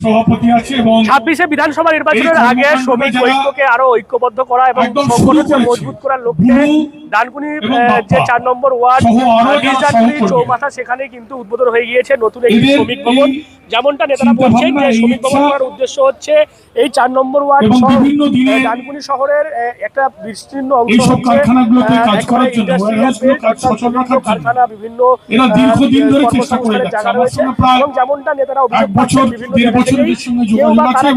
সভাপতি আছে এবং ছাব্বিশে বিধানসভা নির্বাচনের আগে শ্রমিক ঐক্যকে আরও ঐক্যবদ্ধ করা এবং সংগঠনকে মজবুত করার লক্ষ্যে ডানকুনি যে চার নম্বর ওয়ার্ড। চৌমাথা সেখানে কিন্তু উদ্বোধন হয়ে গিয়েছে নতুন একটি শ্রমিক ভবন। যেমনটা নেতারা বলছেন যে শ্রমিক ভবন করার উদ্দেশ্য হচ্ছে এই চার নম্বর ওয়ার্ড ডানকুনি শহরের একটা বিস্তীর্ণ অংশ। কারখানা বিভিন্ন জায়গা রয়েছে। এবং যেমনটা নেতারা অভিযোগ করছেন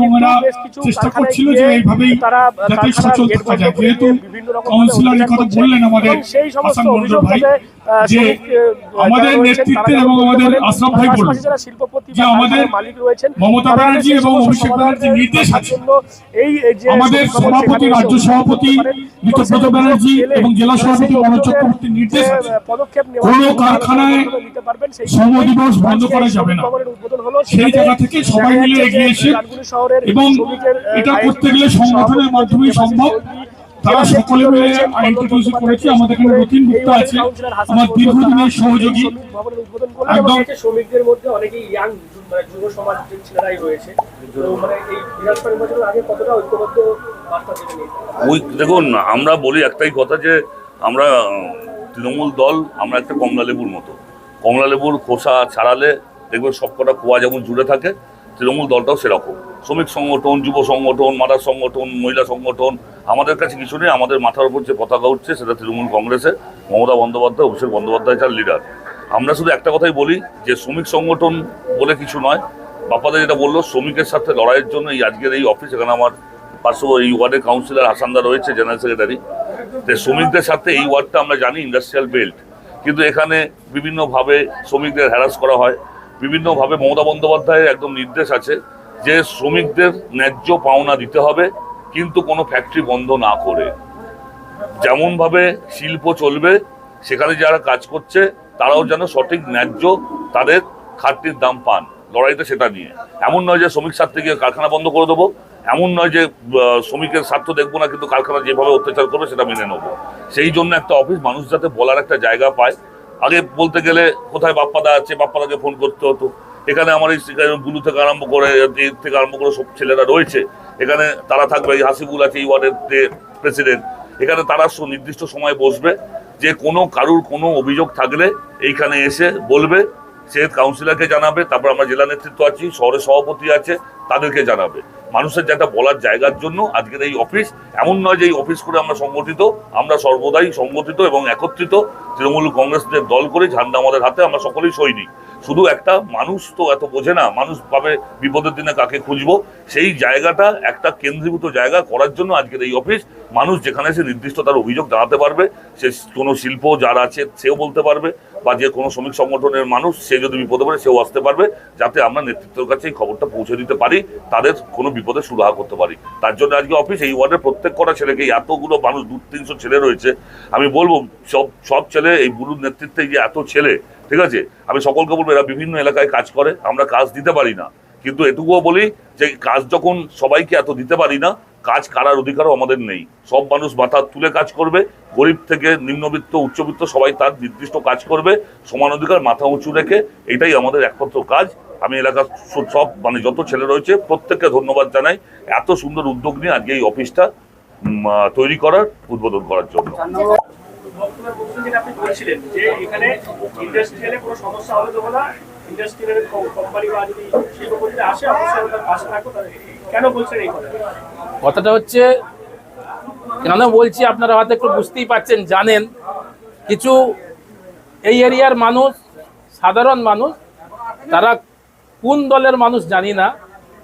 বিভিন্ন বেশ কিছু কারখানায় তারা সচল গেট কাউন্সিলর কথা বললেন আমাদের হাসান মন্ডল ভাই, যে আমাদের নেতৃত্বে এবং আমাদের আশরাফ ভাই যে আমাদের মমতা ব্যানার্জি এবং অভিষেক নির্দেশ আছে। আমাদের সভাপতি রাজ্য সভাপতি ব্যানার্জি এবং জেলা সভাপতি মনোজ চক্রবর্তীর নির্দেশ আছে। কোনো কারখানায় আলোচনা নিতে পারবেন শ্রম দিবস বন্ধ করা যাবে না। সেই জায়গা থেকে সবাই মিলে এগিয়ে এসে এবং এটা করতে গেলে সংগঠনের মাধ্যমেই সম্ভব। তারা সকলে মিলে চট্টোপাধ্যায় করেছে। আমাদের এখানে রতিন গুপ্তা আছে, আমার দীর্ঘদিনের সহযোগী। একদম। শ্রমিকদের মধ্যে অনেকেই ইয়াং যুব সমাজ ছেলেরাই রয়েছে মানে? ওই দেখুন আমরা বলি একটাই কথা যে আমরা তৃণমূল দল আমরা একটা কমলা লেবুর মতো কমলা লেবুর খোসা ছাড়ালে দেখবেন সবকটা কুয়া যেমন জুড়ে থাকে তৃণমূল দলটাও সেরকম। শ্রমিক সংগঠন, যুব সংগঠন, মাদার সংগঠন, মহিলা সংগঠন, আমাদের কাছে কিছু নেই। আমাদের মাথার উপর যে পতাকা উঠছে সেটা তৃণমূল কংগ্রেসের মমতা বন্দ্যোপাধ্যায়, অভিষেক বন্দ্যোপাধ্যায় তার লিডার আমরা শুধু একটা কথাই বলি যে শ্রমিক সংগঠন বলে কিছু নয়। বাপাদা যেটা বলল, শ্রমিকের সাথে লড়াইয়ের জন্য এই আজকের এই অফিস এখানে আমার পার্শ্ব এই ওয়ার্ডের কাউন্সিলর হাসানদা রয়েছে জেনারেল সেক্রেটারি তো শ্রমিকদের সাথে এই ওয়ার্ডটা আমরা জানি ইন্ডাস্ট্রিয়াল বেল্ট কিন্তু এখানে বিভিন্নভাবে শ্রমিকদের হ্যারাস করা হয়। বিভিন্নভাবে মমতা বন্দ্যোপাধ্যায়ের একদম নির্দেশ আছে যে শ্রমিকদের ন্যায্য পাওনা দিতে হবে, কিন্তু কোনো ফ্যাক্টরি বন্ধ না করে। যেমনভাবে শিল্প চলবে, সেখানে যারা কাজ করছে, তারাও যেন সঠিক ন্যায্য তাদের খাটনির দাম পান। লড়াইটা সেটা নিয়ে। এমন নয় যে শ্রমিক স্বার্থে গিয়ে কারখানা বন্ধ করে দেবো, এমন নয় যে শ্রমিকের স্বার্থ দেখব না, কিন্তু কারখানা যেভাবে অত্যাচার করবে, সেটা মেনে নেব। সেই জন্য একটা অফিস মানুষ যাতে বলার একটা জায়গা পায় আগে বলতে গেলে কোথায় বাপ্পাদা আছে, বাপ্পাদাকে ফোন করতে হতো। এখানে আমার এই গুলু থেকে আরম্ভ করে এর থেকে আরম্ভ করে সব ছেলেরা রয়েছে। এখানে তারা থাকবে, এই হাসিবুল আছে, এই ওয়ার্ডের প্রেসিডেন্ট এখানে তারা নির্দিষ্ট সময় বসবে। যে কোনো কারুর কোনো অভিযোগ থাকলে এইখানে এসে বলবে, সে কাউন্সিলরকে জানাবে, তারপর আমরা জেলা নেতৃত্ব আছি, শহরের সভাপতি আছে, তাদেরকে জানাবে। মানুষের যেটা বলার জায়গার জন্য আজকের এই অফিস এমন নয় যে এই অফিস করে আমরা সংগঠিত, আমরা সর্বদাই সংগঠিত এবং একত্রিত। তৃণমূল কংগ্রেসদের দল করে ঝান্ডা আমাদের হাতে, আমরা সকলেই সৈনিক। শুধু একটা, মানুষ তো এত বোঝে না, মানুষ পাবে বিপদের দিনে কাকে খুঁজবো। সেই জায়গাটা একটা কেন্দ্রীভূত জায়গা করার জন্য আজকের এই অফিস মানুষ যেখানে সে নির্দিষ্ট তার অভিযোগ জানাতে পারবে। সে কোনো শিল্প যার আছে, সেও বলতে পারবে। বা যে কোনো শ্রমিক সংগঠনের মানুষ, সে যদি বিপদে পড়ে, সেও আসতে পারবে যাতে আমরা নেতৃত্বের কাছে এই খবরটা পৌঁছে দিতে পারি, তাদের কোনো বিপদে সুরাহা করতে পারি। তার জন্য আজকে অফিস এই ওয়ার্ডের প্রত্যেক কটা ছেলেকে এতগুলো মানুষ, দু, তিনশো ছেলে রয়েছে। আমি বলব, সব সব ছেলে এই বুলুর নেতৃত্বে যে এত ছেলে, ঠিক আছে? আমি সকলকে বলব, এরা বিভিন্ন এলাকায় কাজ করে, আমরা কাজ দিতে পারি না। কিন্তু এটুকুও বলি যে, কাজ যখন সবাইকে এত দিতে পারি না, কাজ কারার অধিকারও আমাদের নেই। সব মানুষ মাথা তুলে কাজ করবে গরিব থেকে নিম্নবিত্ত, উচ্চবিত্ত সবাই তার নির্দিষ্ট কাজ করবে, সমান অধিকার মাথা উঁচু রেখে, এটাই আমাদের একমাত্র কাজ। আমি এলাকার সব মানে যত ছেলে রয়েছে, প্রত্যেককে ধন্যবাদ জানাই। এত সুন্দর উদ্যোগ নিয়ে আজকে এই অফিসটা তৈরি করার, উদ্বোধন করার জন্য। কথাটা হচ্ছে কেন বলছি আপনারা হয়তো একটু বুঝতেই পারছেন জানেন কিছু এই এরিয়ার মানুষ সাধারণ মানুষ তারা কোন দলের মানুষ জানি না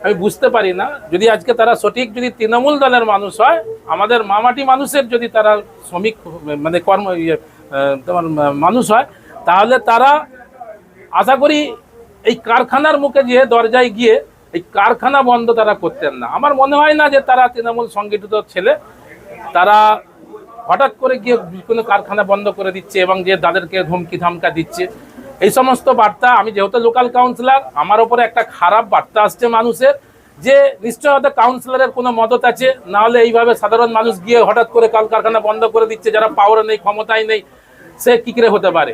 আমি বুঝতে পারি না। যদি আজকে তারা সঠিক যদি তৃণমূল দলের মানুষ হয় আমাদের মামাটি মানুষের যদি তারা শ্রমিক মানে কর্ম ইয়ে, তোমার মানুষ হয় তাহলে তারা আশা করি এই কারখানার মুখে গিয়ে দরজায় গিয়ে এই কারখানা বন্ধ তারা করতেন না। আমার মনে হয় না যে তারা তৃণমূল সংগঠিত ছেলে তারা হঠাৎ করে গিয়ে কোনো কারখানা বন্ধ করে দিচ্ছে এবং যে তাদেরকে ধমকি ধামকা দিচ্ছে। এই সমস্ত বার্তা আমি যেহেতু লোকাল কাউন্সিলর আমার ওপরে একটা খারাপ বার্তা আসছে মানুষের যে নিশ্চয় হয়তো কাউন্সিলরের কোনো মদত আছে না হলে এইভাবে সাধারণ মানুষ গিয়ে হঠাৎ করে কল কারখানা বন্ধ করে দিচ্ছে, যারা পাওয়ার নেই, ক্ষমতায় নেই, সে কী করে হতে পারে?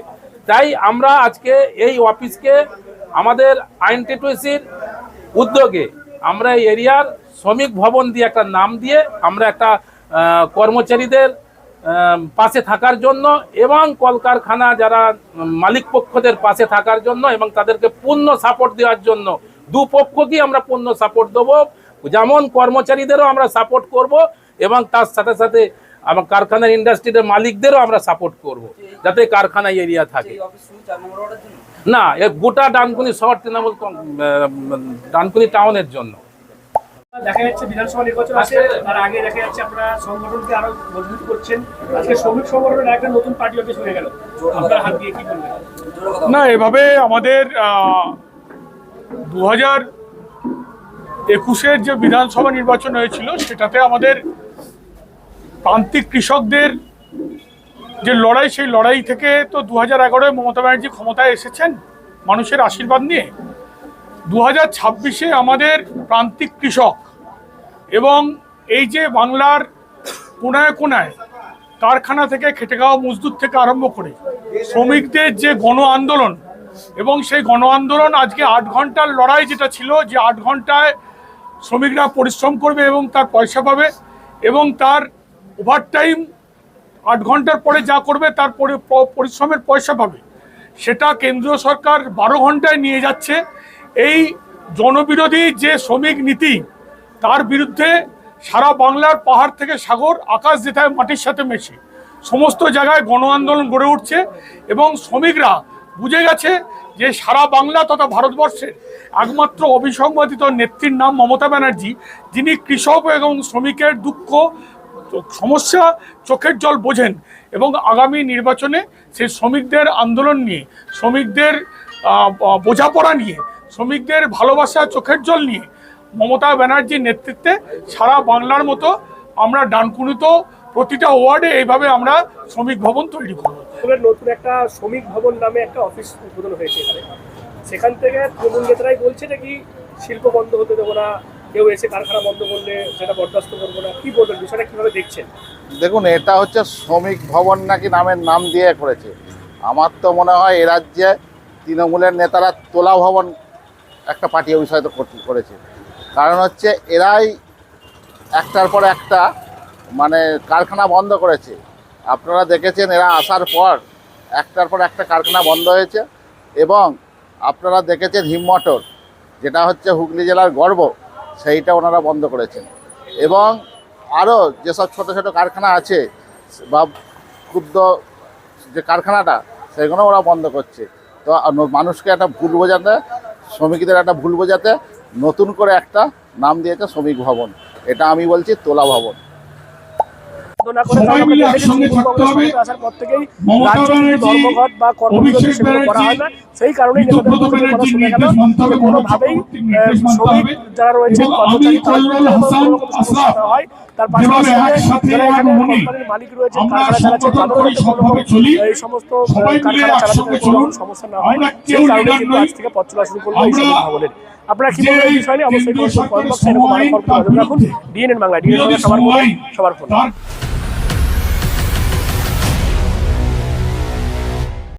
তাই আমরা আজকে এই অফিসকে আমাদের আইনটিটুসির উদ্যোগে আমরা এই এরিয়ার শ্রমিক ভবন দিয়ে একটা নাম দিয়ে আমরা একটা কর্মচারীদের পাশে থাকার জন্য এবং কলকারখানা যারা মালিক পক্ষদের পাশে থাকার জন্য এবং তাদেরকে পূর্ণ সাপোর্ট দেওয়ার জন্য দুপক্ষকেই আমরা পূর্ণ সাপোর্ট দেবো। যেমন কর্মচারীদেরও আমরা সাপোর্ট করব এবং তার সাথে সাথে আমার কারখানার ইন্ডাস্ট্রির মালিকদেরও আমরা সাপোর্ট করব যাতে কারখানা এরিয়া থাকে। না গোটা ডানকুনি শহর তৃণমূল ডানকুনি টাউনের জন্য। দেখা যাচ্ছে বিধানসভা নির্বাচন আছে, তার আগে দেখা যাচ্ছে আপনারা সংগঠনকে আরও মজবুত করছেন। আজকে শ্রমিক সংগঠনের একটা নতুন পার্টি অফিস হয়ে গেল। আপনার হাত দিয়ে কি বলবেন? না, এভাবে আমাদের দু হাজার একুশের যে বিধানসভা নির্বাচন হয়েছিল, সেটাতে আমাদের প্রান্তিক কৃষকদের যে লড়াই, সেই লড়াই থেকে তো দু হাজার এগারোয় মমতা ব্যানার্জি ক্ষমতায় এসেছেন মানুষের আশীর্বাদ নিয়ে। দু হাজার ছাব্বিশে আমাদের প্রান্তিক কৃষক এবং এই যে বাংলার কোনায় কোনায় কারখানা থেকে খেটে খাওয়া মজদুর থেকে আরম্ভ করে শ্রমিকদের যে গণ আন্দোলন এবং সেই গণ আন্দোলন আজকে আট ঘণ্টার লড়াই যেটা ছিল, যে আট ঘন্টায় শ্রমিকরা পরিশ্রম করবে এবং তার পয়সা পাবে এবং তার ওভারটাইম আট ঘণ্টার পরে যা করবে তার পরি- পরিশ্রমের পয়সা পাবে। সেটা কেন্দ্রীয় সরকার বারো ঘন্টায় নিয়ে যাচ্ছে। এই জনবিরোধী যে শ্রমিক নীতি তার বিরুদ্ধে সারা বাংলার পাহাড় থেকে সাগর, আকাশ যেথায় মাটির সাথে মেশে, সমস্ত জায়গায় গণ আন্দোলন গড়ে উঠছে এবং শ্রমিকরা বুঝে গেছে যে সারা বাংলা তথা ভারতবর্ষের একমাত্র অবিসংবাদিত নেত্রীর নাম মমতা ব্যানার্জি, যিনি কৃষক এবং শ্রমিকের দুঃখ, সমস্যা চোখের জল বোঝেন এবং আগামী নির্বাচনে সেই শ্রমিকদের আন্দোলন নিয়ে, শ্রমিকদের বোঝাপড়া নিয়ে, শ্রমিকদের ভালোবাসা চোখের জল নিয়ে মমতা ব্যানার্জির নেতৃত্বে সারা বাংলার মতো আমরা ডানকুনিতেও প্রতিটা ওয়ার্ডে এইভাবে আমরা শ্রমিক ভবন তৈরি করব। নতুন একটা শ্রমিক ভবন নামে একটা অফিস উদ্বোধন হয়েছে এখানে। সেখান থেকে তৃণমূল নেতারাই বলছে যে কি শিল্প বন্ধ হতে দেবো না কেউ এসে কারখানা বন্ধ করলে সেটা বরদাস্ত করব না। কি বলবেন বিষয়টা কীভাবে দেখছেন? দেখুন এটা হচ্ছে শ্রমিক ভবন নাকি নামের নাম দিয়ে করেছে। আমার তো মনে হয় এ রাজ্যে তৃণমূলের নেতারা তোলা ভবন একটা পার্টি অফিস হয়তো করতে- করেছে। কারণ হচ্ছে এরাই একটার পর একটা মানে কারখানা বন্ধ করেছে। আপনারা দেখেছেন এরা আসার পর একটার পর একটা কারখানা বন্ধ হয়েছে এবং আপনারা দেখেছেন হিমমটর যেটা হচ্ছে হুগলি জেলার গর্ব, সেইটা ওনারা বন্ধ করেছেন। এবং আরও যেসব ছোট ছোট কারখানা আছে বা ক্ষুদ্র যে কারখানাটা, সেগুলো ওরা বন্ধ করছে। তো মানুষকে একটা ভুল বোঝাতে, শ্রমিকদের একটা ভুল বোঝাতে নতুন করে একটা নাম দিয়েছে শ্রমিক ভবন। এটা আমি বলছি তোলা ভবন। আসার পর থেকেই ধর্মঘট বা করা হয় না। সেই কারণেই কোনোভাবেই শ্রমিক যারা কর্মচারী হয় তার পাশাপাশি কোম্পানির মালিক চলি। এই সমস্ত কারখানা চালাতে। সমস্যা না হয়। সেই কারণে কিন্তু। আজ থেকে পথ চলা শুরু করল এই আমরা ভবনের। আপনারা কি বলবেন এই বিষয় অবশ্যই কমেন্ট বক্সে এরকম আরও রাখুন ডিএনএন বাংলা ডিএনএন সবার ফোন। সবার ফোনে।